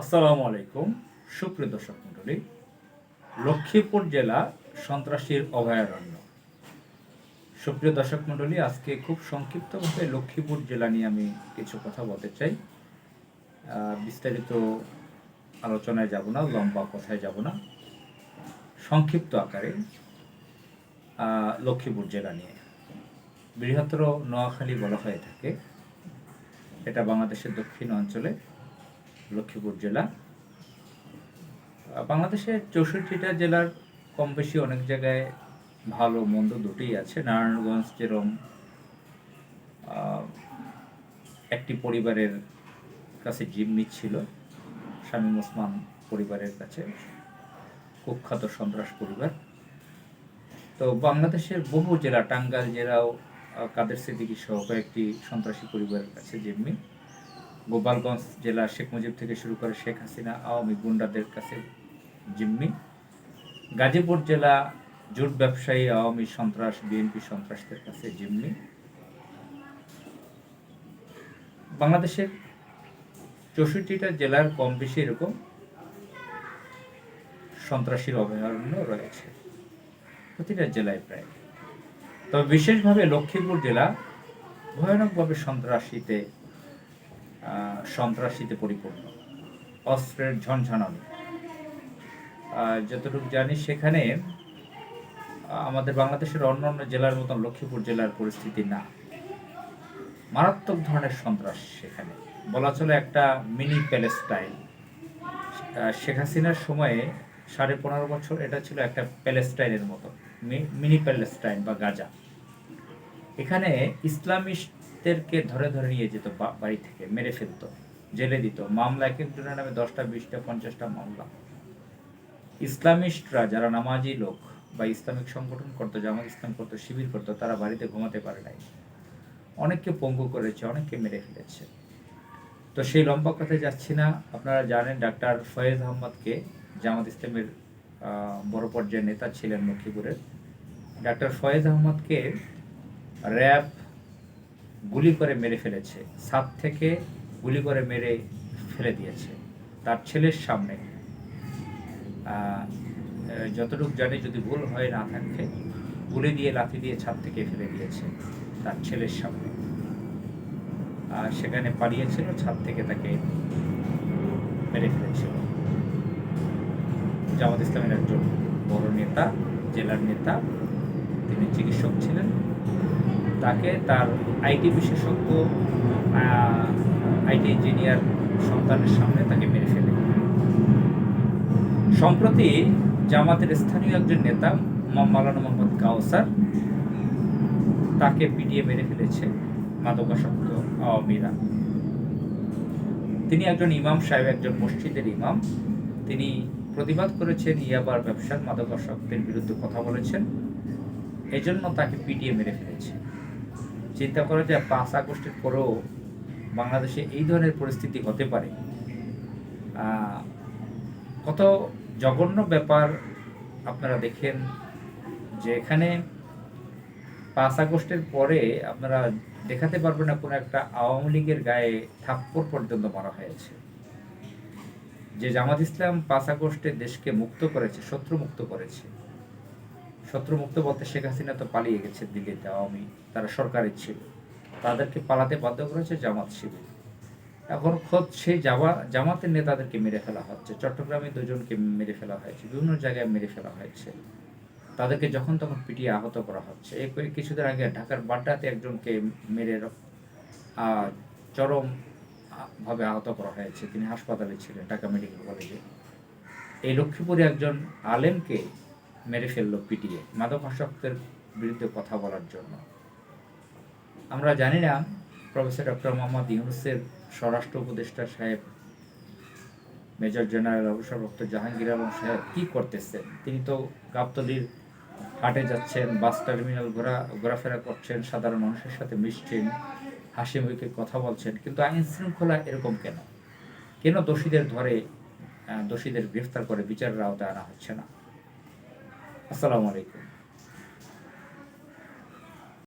আসসালামু আলাইকুম, সুপ্রিয় দর্শক মণ্ডলী। লক্ষ্মীপুর জেলা সন্ত্রাসীর অভয়ারণ্য। সুপ্রিয় দর্শক মণ্ডলী, আজকে খুব সংক্ষিপ্তভাবে লক্ষ্মীপুর জেলা নিয়ে আমি কিছু কথা বলতে চাই। বিস্তারিত আলোচনায় যাব না, লম্বা কথায় যাব না। সংক্ষিপ্ত আকারে লক্ষ্মীপুর জেলা নিয়ে। বৃহত্তর নোয়াখালী বলা হয়ে থাকে। এটা বাংলাদেশের দক্ষিণ অঞ্চলে লক্ষ্মীপুর জেলা। বাংলাদেশের চৌষট্টিটা জেলার কম বেশি অনেক জায়গায় ভালো মন্দ দুটোই আছে। নারায়ণগঞ্জ যেরকম আহ, একটি পরিবারের কাছে জিম্মি ছিল শামীম ওসমান পরিবারের কাছে কুখ্যাত সন্ত্রাস পরিবার। তো বাংলাদেশের বহু জেলা টাঙ্গাইল জেলাও কাদের সিদ্দিকী সহ কয়েকটি সন্ত্রাসী পরিবারের কাছে জিম্মি। গোপালগঞ্জ জেলা শেখ মুজিব থেকে শুরু করে শেখ হাসিনা, আওয়ামী গুন্ডাদের কাছে জিম্মি। গাজীপুর জেলা জোট ব্যবসায়ী, আওয়ামী সন্ত্রাস, বিএনপি সন্ত্রাসদের কাছে জিম্মি। বাংলাদেশের চৌষট্টিটা জেলার কম বেশি এরকম সন্ত্রাসীর অভয়ারণ্য রয়েছে। প্রতিটা জেলায় প্রায়। তবে বিশেষভাবে লক্ষ্মীপুর জেলা ভয়ানকভাবে সন্ত্রাসীতে সন্ত্রাসীতে পরিপূর্ণ। অস্ত্রের ঝনঝনানি যতটুকু জানি সেখানে আমাদের বাংলাদেশের অন্যান্য জেলার মতন লক্ষ্মীপুর জেলার পরিস্থিতি না। মারাত্মক ধরনের সন্ত্রাস সেখানে। বলা চলে একটা মিনি প্যালেস্টাইন। শেখ হাসিনার সময়ে সাড়ে পনেরো বছর, এটা ছিল একটা প্যালেস্টাইনের মতো। মিনি প্যালেস্টাইন বা গাজা। এখানে ইসলামিস্টদেরকে ধরে ধরে নিয়ে যেত বাড়ি থেকে, মেরে ফেলতো, জেলে দিত। মামলা এক একজনের নামে দশটা, বিশটা, পঞ্চাশটা মামলা। ইসলামিস্টরা যারা নামাজি লোক বা ইসলামিক সংগঠন করতো, জামাত ইসলাম করতো, শিবির করতো, তারা বাড়িতে ঘুমাতে পারে নাই। অনেককে পঙ্গু করেছে, অনেককে মেরে ফেলেছে। তো সেই লম্বা কথায় যাচ্ছি না। আপনারা জানেন ডাক্তার ফয়েজ আহমদকে জামাত ইসলামের বড় পর্যায়ের নেতা ছিলেন লক্ষ্মীপুরের ডাক্তার ফয়েজ আহমদকে র্যাব গুলি করে মেরে ফেলেছে সাত থেকে গুলি করে মেরে ফেলে দিয়েছে, তার ছেলের সামনে। যতটুকু জানি যদি ভুল হয় না থাকে, গুলি দিয়ে লাথি দিয়ে ছাদ থেকে ফেলে দিয়েছে তার ছেলের সামনে। আর সেখানে পালিয়েছিল, ছাদ থেকে তাকে মেরে ফেলেছিল। জামাত ইসলামের একজন বড় নেতা, জেলার নেতা, তিনি চিকিৎসক ছিলেন। তাকে তার আইটি বিশেষজ্ঞ আইটি ইঞ্জিনিয়ার সন্তানের সামনে তাকে মেরে ফেলে। সম্প্রতি জামাতের স্থানীয় একজন নেতা, মো- মাওলানা মোহাম্মদ কাউসার, তাকে পিটিয়ে মেরে ফেলেছে মাদকাসক্ত আওয়ামীরা। তিনি একজন ইমাম সাহেব, একজন মসজিদের ইমাম। তিনি প্রতিবাদ করেছেন, ইয়াবার ব্যবসার মাদকাসক্তের বিরুদ্ধে কথা বলেছেন। এজন্য তাকে পিটিয়ে মেরে ফেলেছে। চিন্তা করা যে পাঁচ আগস্টের পরেও বাংলাদেশে এই ধরনের পরিস্থিতি হতে পারে। কত জঘন্য ব্যাপার আপনারা দেখেন যে এখানে পাঁচ আগস্টের পরে আপনারা দেখাতে পারবেন না কোনো একটা আওয়ামী লীগের গায়ে থাপ্পড় পর্যন্ত মারা হয়েছে। যে জামাত ইসলাম পাঁচ আগস্টে দেশকে মুক্ত করেছে শত্রু মুক্ত করেছে। শত্রু মুক্ত বলতে শেখ হাসিনা তো পালিয়ে গেছে দিল্লিতে, আওয়ামী, তারা সরকারের ছিল। তাদেরকে পালাতে বাধ্য করেছে জামাত শিবির। এখন খোদ সেই জামা, জামাতের নেতাদেরকে মেরে ফেলা হচ্ছে। চট্টগ্রামে দুজনকে মেরে ফেলা হয়েছে, বিভিন্ন জায়গায় মেরে ফেলা হয়েছে। তাদেরকে যখন তখন পিটিয়ে আহত করা হচ্ছে। এই কয়েক কিছুদিন আগে ঢাকার বাড্ডাতে একজনকে মেরে চরম ভাবে আহত করা হয়েছে। তিনি হাসপাতালে ছিলেন ঢাকা মেডিকেল কলেজে। এই লক্ষ্মীপুরে একজন আলেমকে মেরে ফেলল পিটিয়ে মাদকাসক্তের বিরুদ্ধে কথা বলার জন্য। আমরা জানি না, প্রফেসর ডক্টর মোহাম্মদ ইউনুসের স্বরাষ্ট্র উপদেষ্টা সাহেব, মেজর জেনারেল অবসরপ্রাপ্ত জাহাঙ্গীর আলম সাহেব কি করতেছেন? তিনি তো গাবতলির হাটে যাচ্ছেন, বাস টার্মিনাল ঘোরা, ঘোরাফেরা করছেন, সাধারণ মানুষের সাথে মিশছেন, হাসি মুখে কথা বলছেন, কিন্তু আইন শৃঙ্খলা এরকম কেন? কেন দোষীদের ধরে দোষীদের গ্রেফতার করে বিচারের আওতায় আনা হচ্ছে না? আসসালামু আলাইকুম।